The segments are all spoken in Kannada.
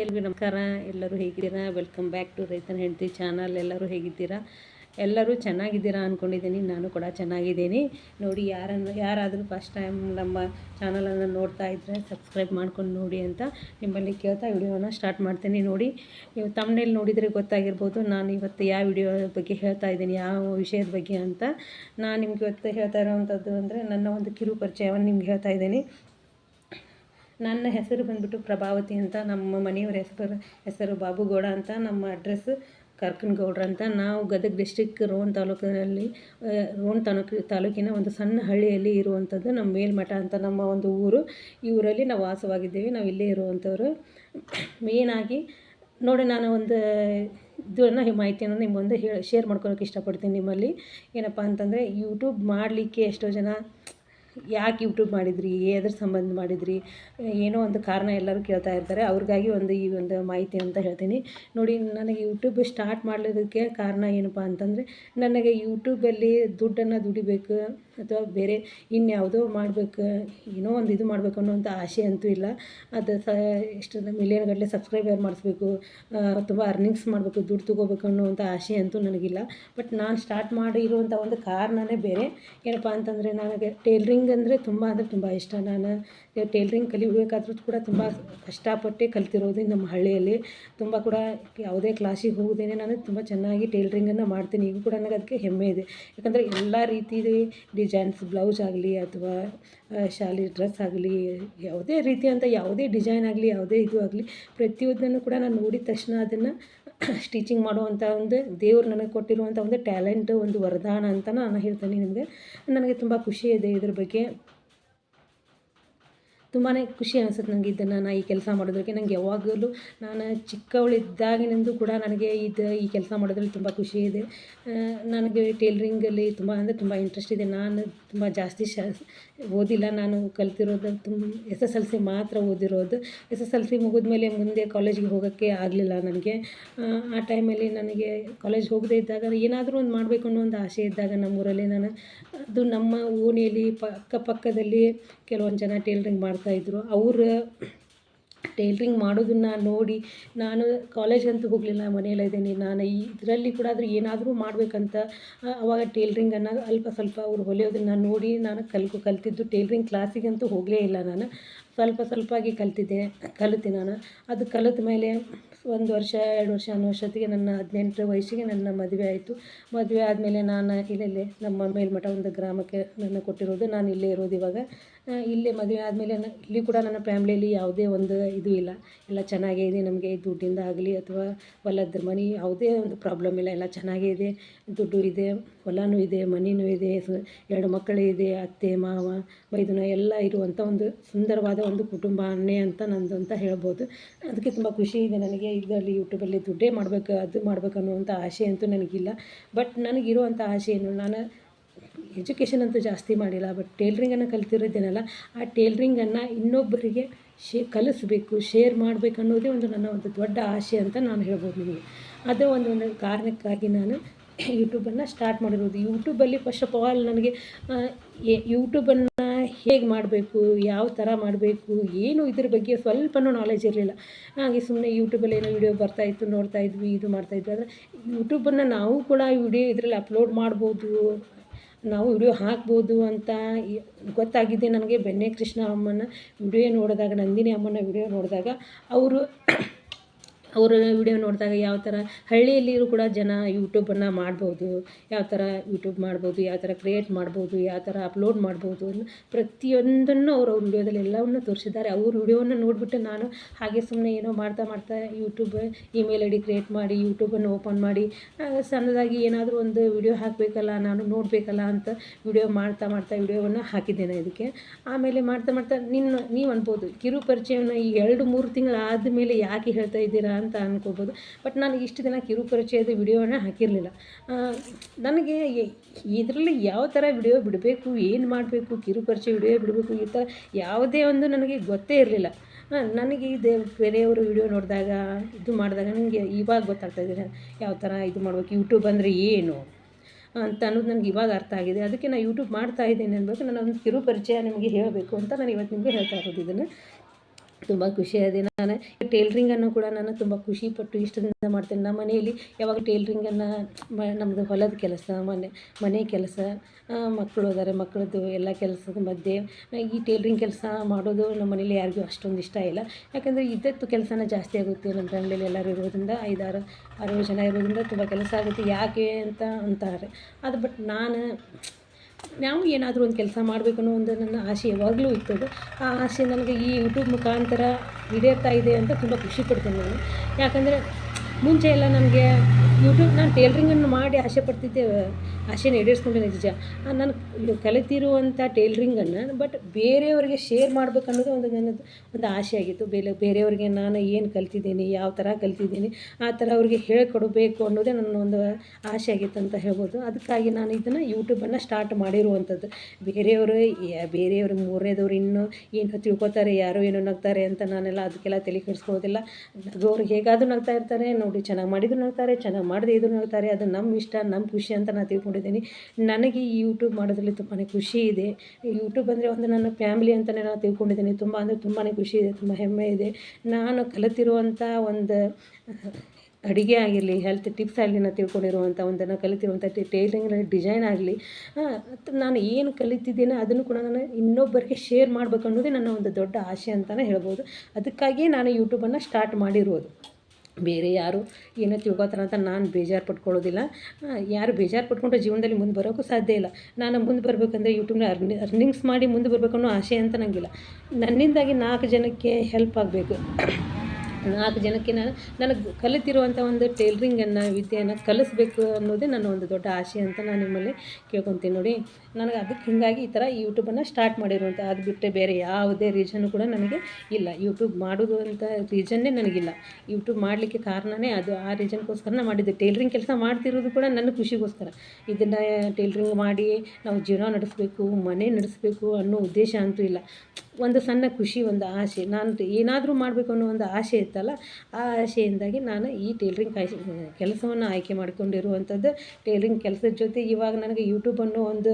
ಎಲ್ರಿಗೂ ನಮಸ್ಕಾರ, ಎಲ್ಲರೂ ಹೇಗಿದ್ದೀರಾ? ವೆಲ್ಕಮ್ ಬ್ಯಾಕ್ ಟು ರೈತನ ಹೆಂಡತಿ ಚಾನಲ್ ಎಲ್ಲರೂ ಹೇಗಿದ್ದೀರಾ? ಎಲ್ಲರೂ ಚೆನ್ನಾಗಿದ್ದೀರಾ ಅಂದ್ಕೊಂಡಿದ್ದೀನಿ ನಾನು ಕೂಡ ಚೆನ್ನಾಗಿದ್ದೀನಿ. ನೋಡಿ, ಯಾರನ್ನು, ಯಾರಾದರೂ ಫಸ್ಟ್ ಟೈಮ್ ನಮ್ಮ ಚಾನಲನ್ನು ನೋಡ್ತಾ ಇದ್ದರೆ ಸಬ್ಸ್ಕ್ರೈಬ್ ಮಾಡ್ಕೊಂಡು ನೋಡಿ ಅಂತ ನಿಮ್ಮಲ್ಲಿ ಕೇಳ್ತಾ ವಿಡಿಯೋನ ಸ್ಟಾರ್ಟ್ ಮಾಡ್ತೀನಿ. ನೋಡಿ, ನೀವು ತಮ್ಮನೇಲಿ ನೋಡಿದರೆ ಗೊತ್ತಾಗಿರ್ಬೋದು. ನಾನು ಇವತ್ತು ಯಾವ ವಿಡಿಯೋ ಬಗ್ಗೆ ಹೇಳ್ತಾ ಇದ್ದೀನಿ, ಯಾವ ವಿಷಯದ ಬಗ್ಗೆ ಅಂತ. ನಾನು ನಿಮ್ಗೆ ಇವತ್ತು ಹೇಳ್ತಾ ಇರೋವಂಥದ್ದು ಅಂದರೆ, ನನ್ನ ಒಂದು ಕಿರು ಪರಿಚಯವನ್ನು ನಿಮ್ಗೆ ಹೇಳ್ತಾ ಇದ್ದೀನಿ. ನನ್ನ ಹೆಸರು ಬಂದ್ಬಿಟ್ಟು ಪ್ರಭಾವತಿ ಅಂತ, ನಮ್ಮ ಮನೆಯವರ ಹೆಸರು ಹೆಸರು ಬಾಬುಗೌಡ ಅಂತ, ನಮ್ಮ ಅಡ್ರೆಸ್ ಕರ್ಕನಗೌಡ್ರ ಅಂತ. ನಾವು ಗದಗ ಡಿಸ್ಟಿಕ್ ರೋಣ ತಾಲೂಕಿನಲ್ಲಿ ರೋಣ ತಾಲೂಕು ತಾಲೂಕಿನ ಒಂದು ಸಣ್ಣ ಹಳ್ಳಿಯಲ್ಲಿ ಇರುವಂಥದ್ದು ನಮ್ಮ ಮೇಲ್ಮಠ ಅಂತ ನಮ್ಮ ಒಂದು ಊರು. ಈ ಊರಲ್ಲಿ ನಾವು ವಾಸವಾಗಿದ್ದೇವೆ. ನಾವು ಇಲ್ಲೇ ಇರುವಂಥವ್ರು. ಮೇಯ್ನಾಗಿ ನೋಡಿ ನಾನು ಒಂದು ಇದನ್ನು ಮಾಹಿತಿಯನ್ನು ನಿಮ್ಮೊಂದು ಹೇಳಿ ಶೇರ್ ಮಾಡ್ಕೊಳಕ್ಕೆ ಇಷ್ಟಪಡ್ತೀನಿ ನಿಮ್ಮಲ್ಲಿ. ಏನಪ್ಪ ಅಂತಂದರೆ ಯೂಟ್ಯೂಬ್ ಮಾಡಲಿಕ್ಕೆ ಎಷ್ಟೋ ಜನ ಯಾಕೆ ಯೂಟ್ಯೂಬ್ ಮಾಡಿದ್ರಿ? ಅದ್ರ ಸಂಬಂಧ ಮಾಡಿದ್ರಿ? ಏನೋ ಒಂದು ಕಾರಣ ಎಲ್ಲರೂ ಕೇಳ್ತಾ ಇರ್ತಾರೆ. ಅವ್ರಿಗಾಗಿ ಒಂದು ಈ ಒಂದು ಮಾಹಿತಿ ಅಂತ ಹೇಳ್ತೀನಿ. ನೋಡಿ, ನನಗೆ ಯೂಟ್ಯೂಬ್ ಸ್ಟಾರ್ಟ್ ಮಾಡಲಿದ್ದಕ್ಕೆ ಕಾರಣ ಏನಪ್ಪ ಅಂತಂದರೆ, ನನಗೆ ಯೂಟ್ಯೂಬಲ್ಲಿ ದುಡ್ಡನ್ನು ದುಡಿಬೇಕು ಅಥವಾ ಬೇರೆ ಇನ್ಯಾವುದೋ ಮಾಡಬೇಕು, ಏನೋ ಒಂದು ಇದು ಮಾಡಬೇಕು ಅನ್ನೋಂಥ ಆಸೆ ಅಂತೂ ಇಲ್ಲ. ಅದು ಸ, ಎಷ್ಟು ಮಿಲಿಯನ್ ಗಟ್ಟಲೆ ಸಬ್ಸ್ಕ್ರೈಬರ್ ಮಾಡಿಸ್ಬೇಕು ತುಂಬ ಅರ್ನಿಂಗ್ಸ್ ಮಾಡಬೇಕು, ದುಡ್ಡು ತೊಗೋಬೇಕು ಅನ್ನೋವಂಥ ಆಸೆ ಅಂತೂ ನನಗಿಲ್ಲ. ಬಟ್ ನಾನು ಸ್ಟಾರ್ಟ್ ಮಾಡಿರುವಂಥ ಒಂದು ಕಾರಣನೇ ಬೇರೆ. ಏನಪ್ಪ ಅಂತಂದರೆ, ನನಗೆ ಟೇಲ್ರಿಂಗ್ ಅಂದರೆ ತುಂಬ ಅಂದರೆ ತುಂಬ ಇಷ್ಟ. ನಾನು ಟೇಲ್ರಿಂಗ್ ಕಲಿಬೇಕಾದ್ರೂ ಕೂಡ ತುಂಬ ಕಷ್ಟಪಟ್ಟು ಕಲ್ತಿರೋದು ನಮ್ಮ ಹಳ್ಳಿಯಲ್ಲಿ ತುಂಬ ಕೂಡ ಯಾವುದೇ ಕ್ಲಾಸಿಗೆ ಹೋಗೋದೇನೆ ನಾನು ತುಂಬ ಚೆನ್ನಾಗಿ ಟೇಲ್ರಿಂಗನ್ನು ಮಾಡ್ತೀನಿ. ಈಗ ಕೂಡ ನನಗೆ ಅದಕ್ಕೆ ಹೆಮ್ಮೆ ಇದೆ. ಯಾಕಂದರೆ ಎಲ್ಲ ರೀತಿಯ ಡಿಸೈನ್ಸ್ ಬ್ಲೌಸ್ ಆಗಲಿ ಅಥವಾ ಶಾಲಿ ಶಾಲೆ ಡ್ರೆಸ್ ಆಗಲಿ, ಯಾವುದೇ ರೀತಿ ಅಂತ ಯಾವುದೇ ಡಿಸೈನ್ ಆಗಲಿ, ಯಾವುದೇ ಇದು ಆಗಲಿ, ಪ್ರತಿಯೊಂದನ್ನು ಕೂಡ ನಾನು ನೋಡಿದ ತಕ್ಷಣ ಅದನ್ನು ಸ್ಟಿಚಿಂಗ್ ಮಾಡುವಂಥ ಒಂದು ದೇವ್ರು ನನಗೆ ಕೊಟ್ಟಿರುವಂಥ ಒಂದು ಟ್ಯಾಲೆಂಟ್ ಒಂದು ವರದಾನ ಅಂತ ನಾನು ಹೇಳ್ತೀನಿ ನಿಮಗೆ. ನನಗೆ ತುಂಬ ಖುಷಿ ಇದೆ ಇದ್ರ ಬಗ್ಗೆ. ತುಂಬಾ ಖುಷಿ ಅನಿಸುತ್ತೆ ನನಗೆ ಇದನ್ನು ನಾನು ಈ ಕೆಲಸ ಮಾಡೋದಕ್ಕೆ ನನಗೆ ಯಾವಾಗಲೂ ನಾನು ಚಿಕ್ಕವಳಿದ್ದಾಗಿನಿಂದ ಕೂಡ ನನಗೆ ಇದು ಈ ಕೆಲಸ ಮಾಡೋದ್ರಲ್ಲಿ ತುಂಬ ಖುಷಿ ಇದೆ. ನನಗೆ ಟೇಲ್ರಿಂಗಲ್ಲಿ ತುಂಬ ಅಂದರೆ ತುಂಬ ಇಂಟ್ರೆಸ್ಟ್ ಇದೆ. ನಾನು ತುಂಬ ಜಾಸ್ತಿ ಶ ಓದಿಲ್ಲ. ನಾನು ಕಲ್ತಿರೋದು ತುಂಬ ಎಸ್ ಎಸ್ ಎಲ್ ಸಿ ಮಾತ್ರ ಓದಿರೋದು. ಎಸ್ ಎಸ್ ಎಲ್ ಸಿ ಮುಗಿದ್ಮೇಲೆ ಮುಂದೆ ಕಾಲೇಜಿಗೆ ಹೋಗೋಕ್ಕೆ ಆಗಲಿಲ್ಲ ನನಗೆ. ಆ, ಟೈಮಲ್ಲಿ ನನಗೆ ಕಾಲೇಜ್ ಹೋಗದೇ ಇದ್ದಾಗ ಏನಾದರೂ ಒಂದು ಮಾಡಬೇಕು ಅನ್ನೋ ಒಂದು ಆಸೆ ಇದ್ದಾಗ ನಮ್ಮೂರಲ್ಲಿ ನಾನು ಅದು ನಮ್ಮ ಓಣಿಯಲ್ಲಿ ಪ ಅಕ್ಕಪಕ್ಕದಲ್ಲಿ ಕೆಲವೊಂದು ಜನ ಟೇಲ್ರಿಂಗ್ ಮಾಡ್ತಾಯಿದ್ರು ಅವರು ಟೇಲ್ರಿಂಗ್ ಮಾಡೋದನ್ನು ನೋಡಿ ನಾನು ಕಾಲೇಜ್ ಅಂತೂ ಹೋಗಲಿಲ್ಲ, ಮನೆಯಲ್ಲೇ ಇದ್ದೀನಿ. ನಾನು ಈ ಇದರಲ್ಲಿ ಕೂಡ ಆದರೂ ಏನಾದರೂ ಮಾಡಬೇಕಂತ ಅವಾಗ ಟೇಲ್ರಿಂಗನ್ನು ಅಲ್ಪ ಸ್ವಲ್ಪ ಅವ್ರು ಹೊಲಿಯೋದನ್ನು ನೋಡಿ ನಾನು ಕಲ್ಕೊ, ಕಲ್ತಿದ್ದು ಟೇಲ್ರಿಂಗ್ ಕ್ಲಾಸಿಗಂತೂ ಹೋಗಲೇ ಇಲ್ಲ ನಾನು. ಸ್ವಲ್ಪ ಸ್ವಲ್ಪವಾಗಿ ಕಲ್ತಿದ್ದೆ ಕಲಿತೆ ನಾನು. ಅದು ಕಲಿತ ಮೇಲೆ ಒಂದು ವರ್ಷ, ಎರಡು ವರ್ಷ ಅನ್ನೋ ವರ್ಷತ್ತಿಗೆ ನನ್ನ ಹದಿನೆಂಟು ವಯಸ್ಸಿಗೆ ನನ್ನ ಮದುವೆ ಆಯಿತು. ಮದುವೆ ಆದಮೇಲೆ ನಾನು ಇಲ್ಲೇ ನಮ್ಮ ಮೇಲ್ಮಠ ಒಂದು ಗ್ರಾಮಕ್ಕೆ ನನ್ನ ಕೊಟ್ಟಿರೋದು. ನಾನು ಇಲ್ಲೇ ಇರೋದು ಇವಾಗ. ಇಲ್ಲೇ ಮದುವೆ ಆದಮೇಲೆ ಇಲ್ಲಿ ಕೂಡ ನನ್ನ ಫ್ಯಾಮ್ಲಿಯಲ್ಲಿ ಯಾವುದೇ ಒಂದು ಇದು ಇಲ್ಲ. ಎಲ್ಲ ಚೆನ್ನಾಗೇ ಇದೆ, ನಮಗೆ ದುಡ್ಡಿಂದ ಆಗಲಿ ಅಥವಾ ಹೊಲದ ಮನೆ ಯಾವುದೇ ಒಂದು ಪ್ರಾಬ್ಲಮ್ ಇಲ್ಲ. ಎಲ್ಲ ಚೆನ್ನಾಗೇ ಇದೆ, ದುಡ್ಡು ಇದೆ, ಹೊಲನೂ ಇದೆ ಮನೆಯೂ ಇದೆ ಎರಡು ಮಕ್ಕಳು ಇದೆ, ಅತ್ತೆ, ಮಾವ, ಮೈದುನ ಎಲ್ಲ ಇರುವಂಥ ಒಂದು ಸುಂದರವಾದ ಒಂದು ಕುಟುಂಬನೇ ಅಂತ ನಂದು ಅಂತ ಹೇಳ್ಬೋದು. ಅದಕ್ಕೆ ತುಂಬ ಖುಷಿ ಇದೆ ನನಗೆ ಇದರಲ್ಲಿ ಯೂಟ್ಯೂಬಲ್ಲಿ ದುಡ್ಡೇ ಮಾಡಬೇಕು, ಅದು ಮಾಡಬೇಕು ಅನ್ನುವಂಥ ಆಸೆ ಅಂತೂ ನನಗಿಲ್ಲ. ಬಟ್ ನನಗಿರುವಂಥ ಆಸೆ ಏನು, ನಾನು ಎಜುಕೇಷನ್ ಅಂತೂ ಜಾಸ್ತಿ ಮಾಡಿಲ್ಲ, ಬಟ್ ಟೇಲ್ರಿಂಗನ್ನು ಕಲ್ತಿರೋದೇನಲ್ಲ, ಆ ಟೇಲ್ರಿಂಗನ್ನು ಇನ್ನೊಬ್ಬರಿಗೆ ಶೇ, ಕಲಿಸ್ಬೇಕು, ಶೇರ್ ಮಾಡಬೇಕು ಅನ್ನೋದೇ ಒಂದು ನನ್ನ ಒಂದು ದೊಡ್ಡ ಆಸೆ ಅಂತ ನಾನು ಹೇಳ್ಬೋದು ನಿಮಗೆ. ಅದೇ ಒಂದು ಒಂದು ಕಾರಣಕ್ಕಾಗಿ ನಾನು ಯೂಟ್ಯೂಬನ್ನು ಸ್ಟಾರ್ಟ್ ಮಾಡಿರೋದು. ಯೂಟ್ಯೂಬಲ್ಲಿ ಫಸ್ಟ್ ಆಫ್ ಆಲ್ ನನಗೆ ಯೂಟ್ಯೂಬನ್ನು ಹೇಗೆ ಮಾಡಬೇಕು, ಯಾವ ಥರ ಮಾಡಬೇಕು, ಏನು ಇದ್ರ ಬಗ್ಗೆ ಸ್ವಲ್ಪನೂ ನಾಲೆಜ್ ಇರಲಿಲ್ಲ. ಹಾಗೆ ಸುಮ್ಮನೆ ಯೂಟ್ಯೂಬಲ್ಲಿ ಏನೋ ವಿಡಿಯೋ ಬರ್ತಾಯಿತ್ತು ನೋಡ್ತಾ ಇದ್ವಿ, ಇದು ಮಾಡ್ತಾಯಿದ್ವಿ ಆದರೆ ಯೂಟ್ಯೂಬನ್ನು ನಾವು ಕೂಡ ವಿಡಿಯೋ ಇದರಲ್ಲಿ ಅಪ್ಲೋಡ್ ಮಾಡ್ಬೋದು, ನಾವು ವಿಡಿಯೋ ಹಾಕ್ಬೋದು ಅಂತ ಗೊತ್ತಾಗಿದೆ ನನಗೆ. ಬೆಣ್ಣೆ ಕೃಷ್ಣ ಅಮ್ಮನ ವಿಡಿಯೋ ನೋಡಿದಾಗ, ನಂದಿನಿ ಅಮ್ಮನ ವಿಡಿಯೋ ನೋಡಿದಾಗ, ಅವರು ಅವರ ವಿಡಿಯೋ ನೋಡಿದಾಗ ಯಾವ ಥರ ಹಳ್ಳಿಯಲ್ಲಿಯೂ ಕೂಡ ಜನ ಯೂಟ್ಯೂಬನ್ನು ಮಾಡ್ಬೋದು, ಯಾವ ಥರ ಯೂಟ್ಯೂಬ್ ಮಾಡ್ಬೋದು, ಯಾವ ಥರ ಕ್ರಿಯೇಟ್ ಮಾಡ್ಬೋದು, ಯಾವ ಥರ ಅಪ್ಲೋಡ್ ಮಾಡ್ಬೋದು ಪ್ರತಿಯೊಂದನ್ನು ಅವರು ವಿಡಿಯೋದಲ್ಲಿ ಎಲ್ಲವನ್ನು ತೋರಿಸಿದ್ದಾರೆ. ಅವ್ರ ವಿಡಿಯೋವನ್ನು ನೋಡಿಬಿಟ್ಟು ನಾನು ಹಾಗೆ ಸುಮ್ಮನೆ ಏನೋ ಮಾಡ್ತಾ ಮಾಡ್ತಾ YouTube email I D create ಮಾಡಿ ಯೂಟ್ಯೂಬನ್ನು ಓಪನ್ ಮಾಡಿ ಸಣ್ಣದಾಗಿ ಏನಾದರೂ ಒಂದು ವಿಡಿಯೋ ಹಾಕಬೇಕಲ್ಲ, ನಾನು ನೋಡಬೇಕಲ್ಲ ಅಂತ ವಿಡಿಯೋ ಮಾಡ್ತಾ ಮಾಡ್ತಾ ವಿಡಿಯೋವನ್ನು ಹಾಕಿದ್ದೇನೆ ಇದಕ್ಕೆ. ಆಮೇಲೆ ಮಾಡ್ತಾ ಮಾಡ್ತಾ ನಿನ್ನ, ನೀವು ಅನ್ಬೋದು ಕಿರು ಪರಿಚಯವನ್ನು ಈ ಎರಡು ಮೂರು ತಿಂಗಳು ಆದಮೇಲೆ ಯಾಕೆ ಹೇಳ್ತಾ ಇದ್ದೀರಾ? ಅಂತ ಅನ್ಕೋಬೋದು. ಬಟ್ ನಾನು ಇಷ್ಟು ದಿನ ಕಿರು ಪರಿಚಯದ ವಿಡಿಯೋನ ಹಾಕಿರಲಿಲ್ಲ. ನನಗೆ ಇದರಲ್ಲಿ ಯಾವ ಥರ ವಿಡಿಯೋ ಬಿಡಬೇಕು, ಏನು ಮಾಡಬೇಕು ಕಿರು ಪರಿಚಯ ವಿಡಿಯೋ ಬಿಡಬೇಕು, ಈ ಥರ ಯಾವುದೇ ಒಂದು ನನಗೆ ಗೊತ್ತೇ ಇರಲಿಲ್ಲ. ನನಗೆ ಇದು ಬೇರೆಯವರು ವಿಡಿಯೋ ನೋಡಿದಾಗ, ಇದು ಮಾಡಿದಾಗ ನನಗೆ ಇವಾಗ ಗೊತ್ತಾಗ್ತಾ ಇದೆ, ಯಾವ ಥರ ಇದು ಮಾಡಬೇಕು, ಯೂಟ್ಯೂಬ್ ಅಂದರೆ ಏನು ಅಂತ ಅನ್ನೋದು ನನಗೆ ಇವಾಗ ಅರ್ಥ ಆಗಿದೆ. ಅದಕ್ಕೆ ನಾನು ಯೂಟ್ಯೂಬ್ ಮಾಡ್ತಾ ಇದ್ದೀನಿ ಅನ್ಬೇಕು ನಾನು ಒಂದು ಕಿರು ಪರಿಚಯ ನಿಮಗೆ ಹೇಳಬೇಕು ಅಂತ ನಾನು ಇವತ್ತು ನಿಮಗೆ ಹೇಳ್ತಾ ಇರೋದು ಇದನ್ನು. ತುಂಬ ಖುಷಿಯಾದೆ ನಾನು. ಟೇಲ್ರಿಂಗನ್ನು ಕೂಡ ನಾನು ತುಂಬ ಖುಷಿಪಟ್ಟು ಇಷ್ಟದಿಂದ ಮಾಡ್ತೇನೆ. ನಮ್ಮ ಮನೆಯಲ್ಲಿ ಯಾವಾಗ ಟೇಲ್ರಿಂಗನ್ನು ಮ ನಮ್ಮದು ಹೊಲದ ಕೆಲಸ, ಮನೆ ಮನೆ ಕೆಲಸ ಮಕ್ಕಳು ಅದಾರೆ ಮಕ್ಕಳದ್ದು ಎಲ್ಲ ಕೆಲಸದ ಮಧ್ಯೆ, ಈ ಟೇಲ್ರಿಂಗ್ ಕೆಲಸ ಮಾಡೋದು ನಮ್ಮ ಮನೇಲಿ ಯಾರಿಗೂ ಅಷ್ಟೊಂದು ಇಷ್ಟ ಇಲ್ಲ. ಯಾಕಂದರೆ ಇದ್ದತ್ತು ಕೆಲಸನ ಜಾಸ್ತಿ ಆಗುತ್ತೆ ನಮ್ಮ ಫ್ಯಾಮಿಲಿಯಲ್ಲಿ ಎಲ್ಲರೂ ಇರೋದ್ರಿಂದ, ಐದಾರು ಆರು ಜನ ಇರೋದ್ರಿಂದ ತುಂಬ ಕೆಲಸ ಆಗುತ್ತೆ. ಯಾಕೆ ಅಂತ ಅಂತಾರೆ. ಅದು ಬಟ್ ನಾನು ನಾವು ಏನಾದರೂ ಒಂದು ಕೆಲಸ ಮಾಡಬೇಕು ಅನ್ನೋ ಒಂದು ನನ್ನ ಆಸೆ ಯಾವಾಗಲೂ ಇತ್ತು ಅದು ಆ ಆಸೆ ನನಗೆ ಈ ಯೂಟ್ಯೂಬ್ ಮುಖಾಂತರ ಈಡೇರ್ತಾ ಇದೆ ಅಂತ ತುಂಬ ಖುಷಿ ಪಡ್ತೇನೆ ನಾನು. ಯಾಕಂದರೆ ಮುಂಚೆ ಎಲ್ಲ ನನಗೆ ಯೂಟ್ಯೂಬ್ ನಾನು ಟೇಲ್ರಿಂಗನ್ನು ಮಾಡಿ ಆಸೆ ಪಡ್ತಿದ್ದೆ ಆಸೆನ ಈಡೇರಿಸ್ಕೊಂಡೆ ನಿಜ. ನಾನು ಕಲಿತಿರುವಂಥ ಟೇಲ್ರಿಂಗನ್ನು ಬಟ್ ಬೇರೆಯವರಿಗೆ ಶೇರ್ ಮಾಡಬೇಕು ಅನ್ನೋದು ಒಂದು ನನ್ನದು ಒಂದು ಆಸೆ ಆಗಿತ್ತು. ಬೇರೆ, ಬೇರೆಯವ್ರಿಗೆ ನಾನು ಏನು ಕಲ್ತಿದ್ದೀನಿ, ಯಾವ ಥರ ಕಲ್ತಿದ್ದೀನಿ, ಆ ಥರ ಅವ್ರಿಗೆ ಹೇಳಿಕೊಡಬೇಕು ಅನ್ನೋದೇ ನನ್ನ ಒಂದು ಆಸೆ ಆಗಿತ್ತು ಅಂತ ಹೇಳ್ಬೋದು. ಅದಕ್ಕಾಗಿ ನಾನು ಇದನ್ನು ಯೂಟ್ಯೂಬನ್ನು ಸ್ಟಾರ್ಟ್ ಮಾಡಿರುವಂಥದ್ದು ಬೇರೆಯವರು ಬೇರೆಯವರು ಮೂರನೇದವ್ರು ಇನ್ನೂ ಏನು ತಿಳ್ಕೊತಾರೆ, ಯಾರೋ ಏನೋ ನಗ್ತಾರೆ ಅಂತ ನಾನೆಲ್ಲ ಅದಕ್ಕೆಲ್ಲ ತಲೆ ಕೆಡಿಸ್ಕೊಳ್ಳೋದಿಲ್ಲ. ನಗೋರು ಹೇಗಾದರೂ ನಗ್ತಾ ಇರ್ತಾರೆ ನೋಡಿ ಚೆನ್ನಾಗಿ ಮಾಡಿದ್ರು ನೋಡ್ತಾರೆ, ಚೆನ್ನಾಗಿ ಮಾಡದೇ ಇದ್ರು ನೋಡ್ತಾರೆ. ಅದು ನಮ್ಮ ಇಷ್ಟ ನಮ್ಮ ಖುಷಿ ಅಂತ ನಾನು ತಿಳ್ಕೊಂಡಿದ್ದೀನಿ. ನನಗೆ ಈ ಯೂಟ್ಯೂಬ್ ಮಾಡೋದ್ರಲ್ಲಿ ತುಂಬಾ ಖುಷಿ ಇದೆ. ಯೂಟ್ಯೂಬ್ ಅಂದರೆ ಒಂದು ನನ್ನ ಫ್ಯಾಮಿಲಿ ಅಂತಲೇ ನಾನು ತಿಳ್ಕೊಂಡಿದ್ದೀನಿ. ತುಂಬ ಅಂದರೆ ತುಂಬಾ ಖುಷಿ ಇದೆ, ತುಂಬ ಹೆಮ್ಮೆ ಇದೆ. ನಾನು ಕಲಿತಿರುವಂಥ ಒಂದು ಅಡುಗೆ ಆಗಿರಲಿ ಹೆಲ್ತ್ ಟಿಪ್ಸ್ ಆಗಲಿ ನಾನು ತಿಳ್ಕೊಂಡಿರುವಂಥ ಒಂದು ನಾನು ಕಲಿತಿರುವಂಥ ಟೇಲರಿಂಗ್ನಲ್ಲಿ ಡಿಸೈನ್ ಆಗಲಿ ನಾನು ಏನು ಕಲಿತಿದ್ದೀನೋ ಅದನ್ನು ಕೂಡ ನಾನು ಇನ್ನೊಬ್ಬರಿಗೆ ಶೇರ್ ಮಾಡಬೇಕು ಅನ್ನೋದೇ ನನ್ನ ಒಂದು ದೊಡ್ಡ ಆಸೆ ಅಂತಲೇ ಹೇಳ್ಬೋದು. ಅದಕ್ಕಾಗಿಯೇ ನಾನು ಯೂಟ್ಯೂಬನ್ನು ಸ್ಟಾರ್ಟ್ ಮಾಡಿರೋದು. ಬೇರೆ ಯಾರು ಏನೋ ತಿಳ್ಕೊತಾರೆ ಅಂತ ನಾನು ಬೇಜಾರು ಪಟ್ಕೊಳ್ಳೋದಿಲ್ಲ. ಯಾರು ಬೇಜಾರು ಪಟ್ಕೊಂಡ್ರೆ ಜೀವನದಲ್ಲಿ ಮುಂದೆ ಬರೋಕ್ಕೂ ಸಾಧ್ಯ ಇಲ್ಲ. ನಾನು ಮುಂದೆ ಬರಬೇಕಂದ್ರೆ ಯೂಟ್ಯೂಬ್ನ ಅರ್ನಿ ಅರ್ನಿಂಗ್ಸ್ ಮಾಡಿ ಮುಂದೆ ಬರಬೇಕು ಅನ್ನೋ ಆಸೆ ಅಂತ ನನಗಿಲ್ಲ ನನ್ನಿಂದಾಗಿ ನಾಲ್ಕು ಜನಕ್ಕೆ ಹೆಲ್ಪ್ ಆಗಬೇಕು. ನಾಲ್ಕು ಜನಕ್ಕೆ ನಾನು ನನಗೆ ಕಲಿತಿರುವಂಥ ಒಂದು ಟೇಲ್ರಿಂಗನ್ನು ವಿದ್ಯೆಯನ್ನು ಕಲಿಸ್ಬೇಕು ಅನ್ನೋದೇ ನನ್ನ ಒಂದು ದೊಡ್ಡ ಆಸೆ ಅಂತ ನಾನು ನಿಮ್ಮಲ್ಲಿ ಕೇಳ್ಕೊತೀನಿ ನೋಡಿ. ನನಗೆ ಅದಕ್ಕೆ ಹೀಗಾಗಿ ಈ ಥರ ಯೂಟ್ಯೂಬನ್ನು ಸ್ಟಾರ್ಟ್ ಮಾಡಿರುವಂಥ ಅದು ಬಿಟ್ಟರೆ ಬೇರೆ ಯಾವುದೇ ರೀಸನ್ನು ಕೂಡ ನನಗೆ ಇಲ್ಲ. ಯೂಟ್ಯೂಬ್ ಮಾಡೋದು ಅಂತ ರೀಸನ್ನೇ ನನಗಿಲ್ಲ. ಯೂಟ್ಯೂಬ್ ಮಾಡಲಿಕ್ಕೆ ಕಾರಣವೇ ಅದು. ಆ ರೀಸನ್ಗೋಸ್ಕರ ಮಾಡಿದ್ದೆ. ಟೇಲ್ರಿಂಗ್ ಕೆಲಸ ಮಾಡ್ತಿರೋದು ಕೂಡ ನನ್ನ ಖುಷಿಗೋಸ್ಕರ. ಇದನ್ನು ಟೇಲ್ರಿಂಗ್ ಮಾಡಿ ನಾವು ಜೀವನ ನಡೆಸಬೇಕು, ಮನೆ ನಡೆಸಬೇಕು ಅನ್ನೋ ಉದ್ದೇಶ ಅಂತೂ ಇಲ್ಲ. ಒಂದು ಸಣ್ಣ ಖುಷಿ, ಒಂದು ಆಸೆ. ನಾನು ಏನಾದರೂ ಮಾಡಬೇಕು ಅನ್ನೋ ಒಂದು ಆಸೆ ಇತ್ತಲ್ಲ, ಆ ಆಸೆಯಿಂದಾಗಿ ನಾನು ಈ ಟೇಲ್ರಿಂಗ್ ಕೆಲಸವನ್ನು ಆಯ್ಕೆ ಮಾಡಿಕೊಂಡಿರುವಂಥದ್ದು ಟೇಲ್ರಿಂಗ್ ಕೆಲಸದ ಜೊತೆ ಇವಾಗ ನನಗೆ ಯೂಟ್ಯೂಬ್ ಅನ್ನೋ ಒಂದು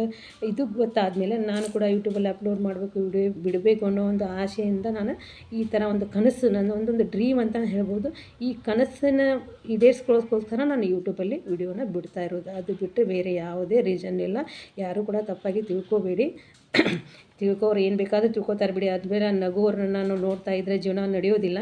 ಇದು ಗೊತ್ತಾದಮೇಲೆ ನಾನು ಕೂಡ ಯೂಟ್ಯೂಬಲ್ಲಿ ಅಪ್ಲೋಡ್ ಮಾಡಬೇಕು ವಿಡಿಯೋ ಬಿಡಬೇಕು ಅನ್ನೋ ಒಂದು ಆಸೆಯಿಂದ ನಾನು ಈ ಥರ ಒಂದು ಕನಸು, ನನ್ನ ಒಂದೊಂದು ಡ್ರೀಮ್ ಅಂತ ಹೇಳ್ಬೋದು, ಈ ಕನಸನ್ನು ಈಡೇರಿಸ್ಕೊಳ್ಳೋಕ್ಕೋಸ್ಕರ ನಾನು ಯೂಟ್ಯೂಬಲ್ಲಿ ವಿಡಿಯೋನ ಬಿಡ್ತಾ ಇರೋದು. ಅದು ಬಿಟ್ಟು ಬೇರೆ ಯಾವುದೇ ರೀಸನ್ ಇಲ್ಲ. ಯಾರೂ ಕೂಡ ತಪ್ಪಾಗಿ ತಿಳ್ಕೊಬೇಡಿ. ತಿಳ್ಕೋರು ಏನು ಬೇಕಾದರೂ ತಿಳ್ಕೊತಾರೆ ಬಿಡಿ. ಬೇರೆ ನಗುವರನ್ನ ನಾನು ನೋಡ್ತಾ ಇದ್ದರೆ ಜೀವನ ನಡೆಯೋದಿಲ್ಲ.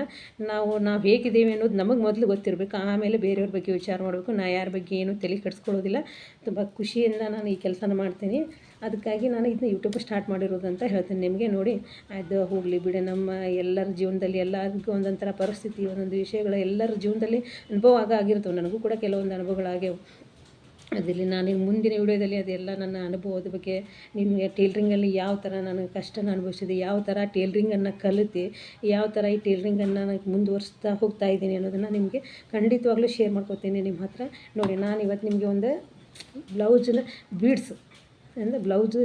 ನಾವು ನಾವು ಹೇಗಿದ್ದೀವಿ ಅನ್ನೋದು ನಮಗೆ ಮೊದಲು ಗೊತ್ತಿರಬೇಕು. ಆಮೇಲೆ ಬೇರೆಯವ್ರ ಬಗ್ಗೆ ವಿಚಾರ ಮಾಡಬೇಕು. ನಾ ಯಾರ ಬಗ್ಗೆ ಏನು ತಲೆ ಕೆಡಿಸ್ಕೊಳ್ಳೋದಿಲ್ಲ. ತುಂಬ ಖುಷಿಯಿಂದ ನಾನು ಈ ಕೆಲಸನ ಮಾಡ್ತೀನಿ. ಅದಕ್ಕಾಗಿ ನಾನು ಇದನ್ನ ಯೂಟ್ಯೂಬ್ ಸ್ಟಾರ್ಟ್ ಮಾಡಿರೋದು ಅಂತ ಹೇಳ್ತೀನಿ. ನಿಮಗೆ ನೋಡಿ, ಅದು ಹೋಗಲಿ ಬಿಡಿ. ನಮ್ಮ ಎಲ್ಲರ ಜೀವನದಲ್ಲಿ ಎಲ್ಲರಿಗೂ ಒಂದೊಂಥರ ಪರಿಸ್ಥಿತಿ, ಒಂದೊಂದು ವಿಷಯಗಳು ಎಲ್ಲರ ಜೀವನದಲ್ಲಿ ಅನುಭವ ಆಗ ಆಗಿರ್ತವೆ. ನನಗೂ ಕೂಡ ಕೆಲವೊಂದು ಅನುಭವಗಳಾಗ್ಯವು. ಅದರಲ್ಲಿ ನಾನು ಮುಂದಿನ ವಿಡಿಯೋದಲ್ಲಿ ಅದೆಲ್ಲ ನನ್ನ ಅನುಭವದ ಬಗ್ಗೆ ನಿಮಗೆ ಟೇಲ್ರಿಂಗಲ್ಲಿ ಯಾವ ಥರ ನಾನು ಕಷ್ಟನ ಅನುಭವಿಸಿದೆ, ಯಾವ ಥರ ಟೇಲ್ರಿಂಗನ್ನು ಕಲಿತೆ, ಯಾವ ಥರ ಈ ಟೇಲ್ರಿಂಗನ್ನು ನಾನು ಮುಂದುವರಿಸ್ತಾ ಹೋಗ್ತಾ ಇದ್ದೀನಿ ಅನ್ನೋದನ್ನು ನಿಮಗೆ ಖಂಡಿತವಾಗ್ಲೂ ಶೇರ್ ಮಾಡ್ಕೊತೀನಿ ನಿಮ್ಮ ಹತ್ರ. ನೋಡಿ ನಾನು ಇವತ್ತು ನಿಮಗೆ ಒಂದು ಬ್ಲೌಸನ್ನ ಬೀಡ್ಸ್ ಅಂದರೆ ಬ್ಲೌಸ್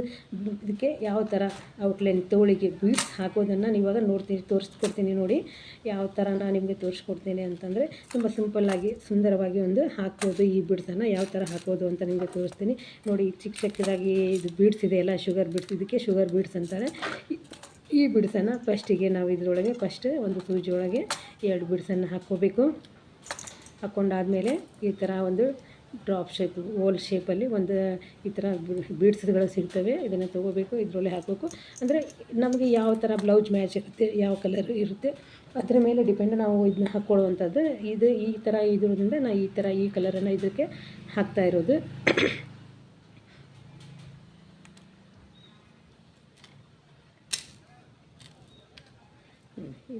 ಇದಕ್ಕೆ ಯಾವ ಥರ ಔಟ್ಲೈನ್ ತೋಳಿಗೆ ಬೀಡ್ಸ್ ಹಾಕೋದನ್ನು ಇವಾಗ ನೋಡ್ತೀನಿ, ತೋರಿಸ್ಕೊಡ್ತೀನಿ ನೋಡಿ. ಯಾವ ಥರ ನಾನು ನಿಮಗೆ ತೋರಿಸ್ಕೊಡ್ತೀನಿ ಅಂತಂದರೆ ತುಂಬ ಸಿಂಪಲ್ಲಾಗಿ ಸುಂದರವಾಗಿ ಒಂದು ಹಾಕ್ಬೋದು ಈ ಬಿಡ್ಸನ್ನು ಯಾವ ಥರ ಹಾಕೋದು ಅಂತ ನಿಮಗೆ ತೋರಿಸ್ತೀನಿ. ನೋಡಿ, ಚಿಕ್ಕ ಚಿಕ್ಕದಾಗಿ ಇದು ಬೀಡ್ಸ್ ಇದೆ ಎಲ್ಲ ಶುಗರ್ ಬೀಡ್ಸ್. ಇದಕ್ಕೆ ಶುಗರ್ ಬೀಡ್ಸ್ ಅಂತಾರೆ. ಈ ಬಿಡ್ಸನ್ನು ಫಸ್ಟಿಗೆ ನಾವು ಇದರೊಳಗೆ ಫಸ್ಟ್ ಒಂದು ಸೂಜಿ ಒಳಗೆ ಎರಡು ಬಿಡ್ಸನ್ನು ಹಾಕ್ಕೋಬೇಕು. ಹಾಕ್ಕೊಂಡಾದಮೇಲೆ ಈ ಥರ ಒಂದು ಡ್ರಾಪ್ ಶೇಪ್, ಓಲ್ ಶೇಪಲ್ಲಿ ಒಂದು ಈ ಥರ ಬೀಡ್ಸ್ಗಳು ಸಿಗ್ತವೆ. ಇದನ್ನು ತೊಗೋಬೇಕು ಇದರೊಳಗೆ ಹಾಕಬೇಕು. ಅಂದರೆ ನಮಗೆ ಯಾವ ಥರ ಬ್ಲೌಸ್ ಮ್ಯಾಚ್ ಇರುತ್ತೆ, ಯಾವ ಕಲರ್ ಇರುತ್ತೆ, ಅದರ ಮೇಲೆ ಡಿಪೆಂಡ್ ನಾವು ಇದನ್ನ ಹಾಕ್ಕೊಳ್ಳುವಂಥದ್ದು. ಇದು ಈ ಥರ ಇದ್ರಿಂದ ನಾನು ಈ ಥರ ಈ ಕಲರನ್ನು ಇದಕ್ಕೆ ಹಾಕ್ತಾ ಇರೋದು.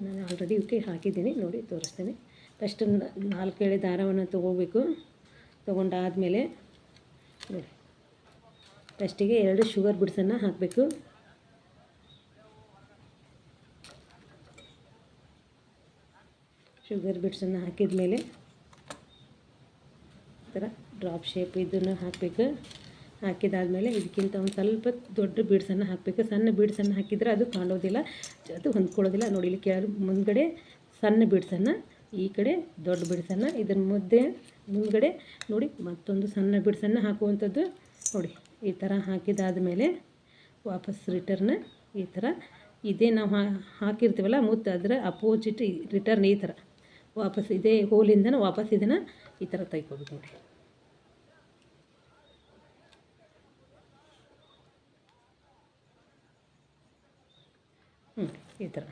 ನಾನು ಆಲ್ರೆಡಿ ಇವಕ್ಕೆ ಹಾಕಿದ್ದೀನಿ. ನೋಡಿ, ತೋರಿಸ್ತೀನಿ. ಫಸ್ಟ್ ನಾಲ್ಕು ಎಳೆ ದಾರವನ್ನು ತೊಗೋಬೇಕು. ತೊಗೊಂಡಾದಮೇಲೆ ಫಸ್ಟಿಗೆ ಎರಡು ಶುಗರ್ ಬಿಡ್ಸನ್ನು ಹಾಕಬೇಕು. ಶುಗರ್ ಬಿಡ್ಸನ್ನು ಹಾಕಿದ ಮೇಲೆ ಈ ಥರ ಡ್ರಾಪ್ ಶೇಪ್ ಇದನ್ನು ಹಾಕಬೇಕು. ಹಾಕಿದಾದಮೇಲೆ ಇದಕ್ಕಿಂತ ಒಂದು ಸ್ವಲ್ಪ ದೊಡ್ಡ ಬೀಡ್ಸನ್ನು ಹಾಕಬೇಕು. ಸಣ್ಣ ಬೀಡ್ಸನ್ನು ಹಾಕಿದರೆ ಅದು ಕಾಣೋದಿಲ್ಲ. ಅದು ಹೊಂದ್ಕೊಳ್ಳೋದಿಲ್ಲ. ನೋಡಿ, ಇಲ್ಲಿ ಕೆಳ ಮುಂದ್ಗಡೆ ಸಣ್ಣ ಬೀಡ್ಸನ್ನು ಈ ಕಡೆ ದೊಡ್ಡ ಬಿಡಿಸನ್ನು ಇದರ ಮುದ್ದೆ ಮುಂದ್ಗಡೆ ನೋಡಿ ಮತ್ತೊಂದು ಸಣ್ಣ ಬಿಡಿಸನ್ನು ಹಾಕುವಂಥದ್ದು. ನೋಡಿ, ಈ ಥರ ಹಾಕಿದಾದ ಮೇಲೆ ವಾಪಸ್ ರಿಟರ್ನ್ ಈ ಥರ ಇದೇ ನಾವು ಹಾಕಿರ್ತೀವಲ್ಲ, ಮುತ್ತು ಅದರ ಅಪೋಸಿಟ್ ರಿಟರ್ನ್ ಈ ಥರ ವಾಪಸ್ ಇದೇ ಹೋಲಿಂದನೇ ವಾಪಸ್ ಇದನ್ನು ಈ ಥರ ತೆಗ್ಕೋಬೇಕು ನೋಡಿ. ಹ್ಞೂ ಈ ಥರ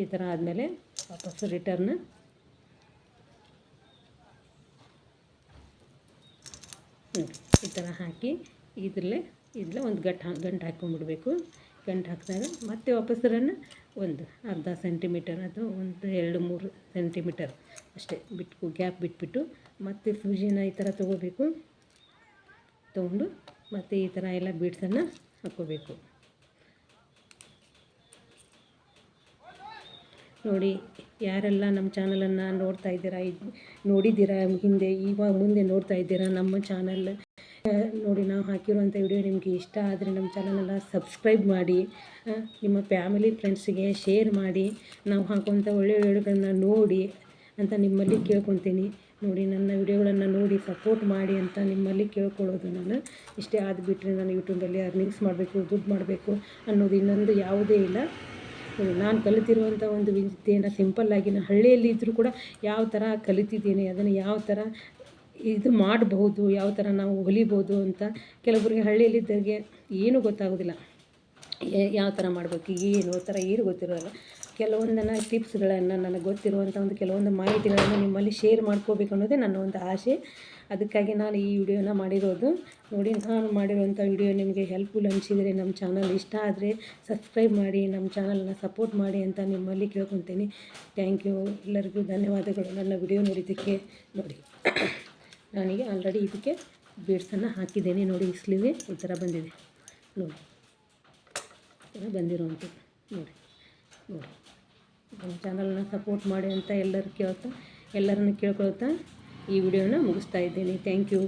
ಈ ಥರ ಆದಮೇಲೆ ವಾಪಸ್ ರಿಟರ್ನ್ ಈ ಥರ ಹಾಕಿ ಇದರಲ್ಲೇ ಇದರಲ್ಲೇ ಒಂದು ಗಂಟು ಹಾ, ಗಂಟು ಹಾಕ್ಕೊಂಡ್ಬಿಡ್ಬೇಕು ಗಂಟು ಹಾಕಿದಾಗ ಮತ್ತೆ ವಾಪಸ್ ರನ್ ಒಂದು ಅರ್ಧ ಸೆಂಟಿಮೀಟರ್ ಅಥವಾ ಒಂದು ಎರಡು ಮೂರು ಸೆಂಟಿಮೀಟರ್ ಅಷ್ಟೇ ಬಿಟ್ಟು ಗ್ಯಾಪ್ ಬಿಟ್ಬಿಟ್ಟು ಮತ್ತೆ ಸೂಜಿನ ಈ ಥರ ತೊಗೋಬೇಕು. ತೊಗೊಂಡು ಮತ್ತು ಈ ಥರ ಎಲ್ಲ ಬೀಡ್ಸನ್ನು ಹಾಕ್ಕೋಬೇಕು. ನೋಡಿ, ಯಾರೆಲ್ಲ ನಮ್ಮ ಚಾನಲನ್ನು ನೋಡ್ತಾ ಇದ್ದೀರಾ, ಇದು ನೋಡಿದ್ದೀರಾ ಹಿಂದೆ ಇವಾಗ ಮುಂದೆ ನೋಡ್ತಾ ಇದ್ದೀರಾ ನಮ್ಮ ಚಾನಲ್, ನೋಡಿ ನಾವು ಹಾಕಿರುವಂಥ ವಿಡಿಯೋ ನಿಮಗೆ ಇಷ್ಟ ಆದರೆ ನಮ್ಮ ಚಾನಲನ್ನು ಸಬ್ಸ್ಕ್ರೈಬ್ ಮಾಡಿ ನಿಮ್ಮ ಫ್ಯಾಮಿಲಿ ಫ್ರೆಂಡ್ಸಿಗೆ ಶೇರ್ ಮಾಡಿ, ನಾವು ಹಾಕುವಂಥ ಒಳ್ಳೆಯ ವಿಡಿಯೋಗಳನ್ನ ನೋಡಿ ಅಂತ ನಿಮ್ಮಲ್ಲಿ ಕೇಳ್ಕೊತೀನಿ. ನೋಡಿ, ನನ್ನ ವಿಡಿಯೋಗಳನ್ನು ನೋಡಿ ಸಪೋರ್ಟ್ ಮಾಡಿ ಅಂತ ನಿಮ್ಮಲ್ಲಿ ಕೇಳ್ಕೊಳ್ಳೋದು ನಾನು. ಇಷ್ಟೇ ಆದ್ಬಿಟ್ರೆ ನಾನು ಯೂಟ್ಯೂಬಲ್ಲಿ ಅರ್ನಿಂಗ್ಸ್ ಮಾಡಬೇಕು, ದುಡ್ಡು ಮಾಡಬೇಕು ಅನ್ನೋದು ಇನ್ನೊಂದು ಯಾವುದೇ ಇಲ್ಲ. ನಾನು ಕಲಿತಿರುವಂಥ ಒಂದು ವಿದ್ಯೆಯನ್ನು ಸಿಂಪಲ್ಲಾಗಿ ನಾನು ಹಳ್ಳಿಯಲ್ಲಿ ಇದ್ದರೂ ಕೂಡ ಯಾವ ಥರ ಕಲಿತಿದ್ದೀನಿ, ಅದನ್ನು ಯಾವ ಥರ ಇದು ಮಾಡಬಹುದು, ಯಾವ ಥರ ನಾವು ಹೊಲಿಬೋದು ಅಂತ ಕೆಲವರಿಗೆ ಹಳ್ಳಿಯಲ್ಲಿದ್ದವ್ರಿಗೆ ಏನೂ ಗೊತ್ತಾಗೋದಿಲ್ಲ. ಯಾವ ಥರ ಮಾಡಬೇಕು, ಏನು ಥರ ಏನು ಗೊತ್ತಿರೋಲ್ಲ ಕೆಲವೊಂದನ್ನು ಟಿಪ್ಸ್ಗಳನ್ನು ನನಗೆ ಗೊತ್ತಿರುವಂಥ ಒಂದು ಕೆಲವೊಂದು ಮಾಹಿತಿಗಳನ್ನು ನಿಮ್ಮಲ್ಲಿ ಶೇರ್ ಮಾಡ್ಕೋಬೇಕು ಅನ್ನೋದೇ ನನ್ನ ಒಂದು ಆಸೆ. ಅದಕ್ಕಾಗಿ ನಾನು ಈ ವಿಡಿಯೋನ ಮಾಡಿರೋದು. ನೋಡಿ, ನಾನು ಮಾಡಿರೋವಂಥ ವಿಡಿಯೋ ನಿಮಗೆ ಹೆಲ್ಪ್ಫುಲ್ ಅನಿಸಿದರೆ ನಮ್ಮ ಚಾನಲ್ ಇಷ್ಟ ಆದರೆ ಸಬ್ಸ್ಕ್ರೈಬ್ ಮಾಡಿ, ನಮ್ಮ ಚಾನಲ್ನ ಸಪೋರ್ಟ್ ಮಾಡಿ ಅಂತ ನಿಮ್ಮಲ್ಲಿ ಕೇಳ್ಕೊತೀನಿ. ಥ್ಯಾಂಕ್ ಯು ಎಲ್ಲರಿಗೂ ಧನ್ಯವಾದಗಳು. ನನ್ನ ವಿಡಿಯೋ ನೋಡಿದ್ದಕ್ಕೆ ನೋಡಿ. ನನಗೆ ಆಲ್ರೆಡಿ ಇದಕ್ಕೆ ಬೀಡ್ಸನ್ನು ಹಾಕಿದ್ದೇನೆ. ನೋಡಿ ಇಸ್ಲಿವೆ ಈ ಥರ ಬಂದಿದೆ. ನೋಡಿ ಥರ ಬಂದಿರುವಂಥದ್ದು ನೋಡಿ ನೋಡಿ. ನಮ್ಮ ಚಾನಲ್ನ ಸಪೋರ್ಟ್ ಮಾಡಿ ಅಂತ ಎಲ್ಲರೂ ಕೇಳ್ತಾ, ಎಲ್ಲರನ್ನು ಕೇಳ್ಕೊಳ್ತಾ ಈ ವಿಡಿಯೋನ ಮುಗಿಸ್ತಾ ಇದ್ದೇನೆ. Thank you